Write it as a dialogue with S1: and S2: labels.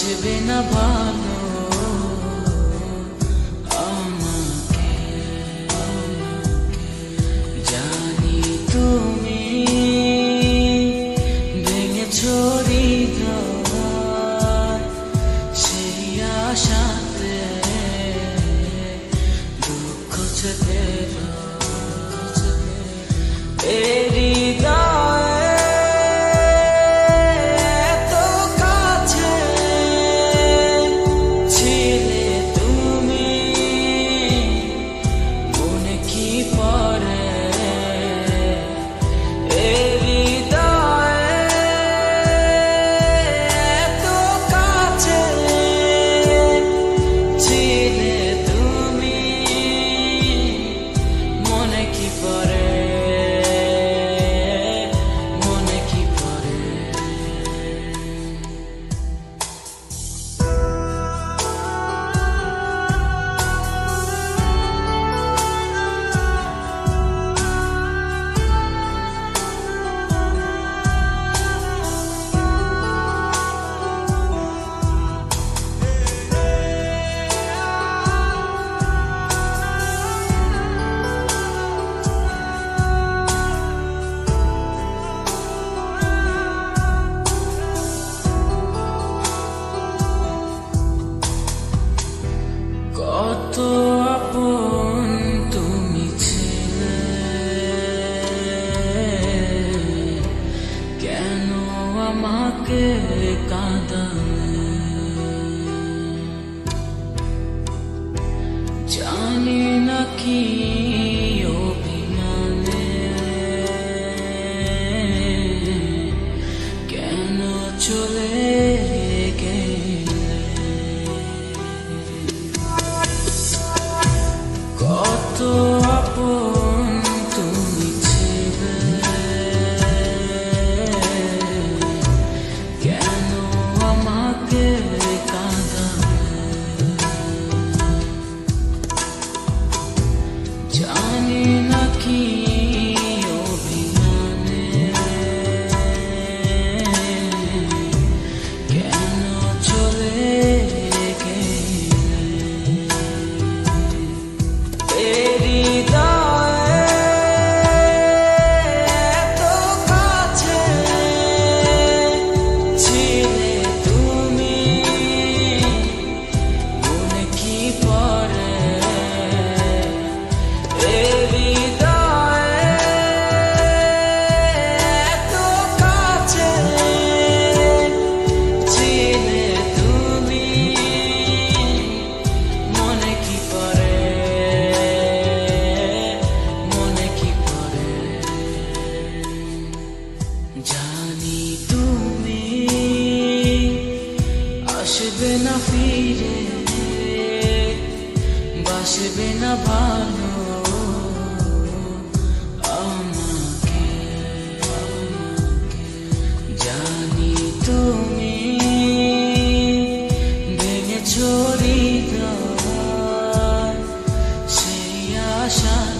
S1: বাসবে না ভালো। আমাকে জানি তুমি ভেঙে ছড়ি সেই আশাতে দুঃখ চেতে এরি मामा के कदम जाने न की ফিরে বাসবে না ভালো আমাকে জানি তুমি ভেঙে ছড়ি সেই আশা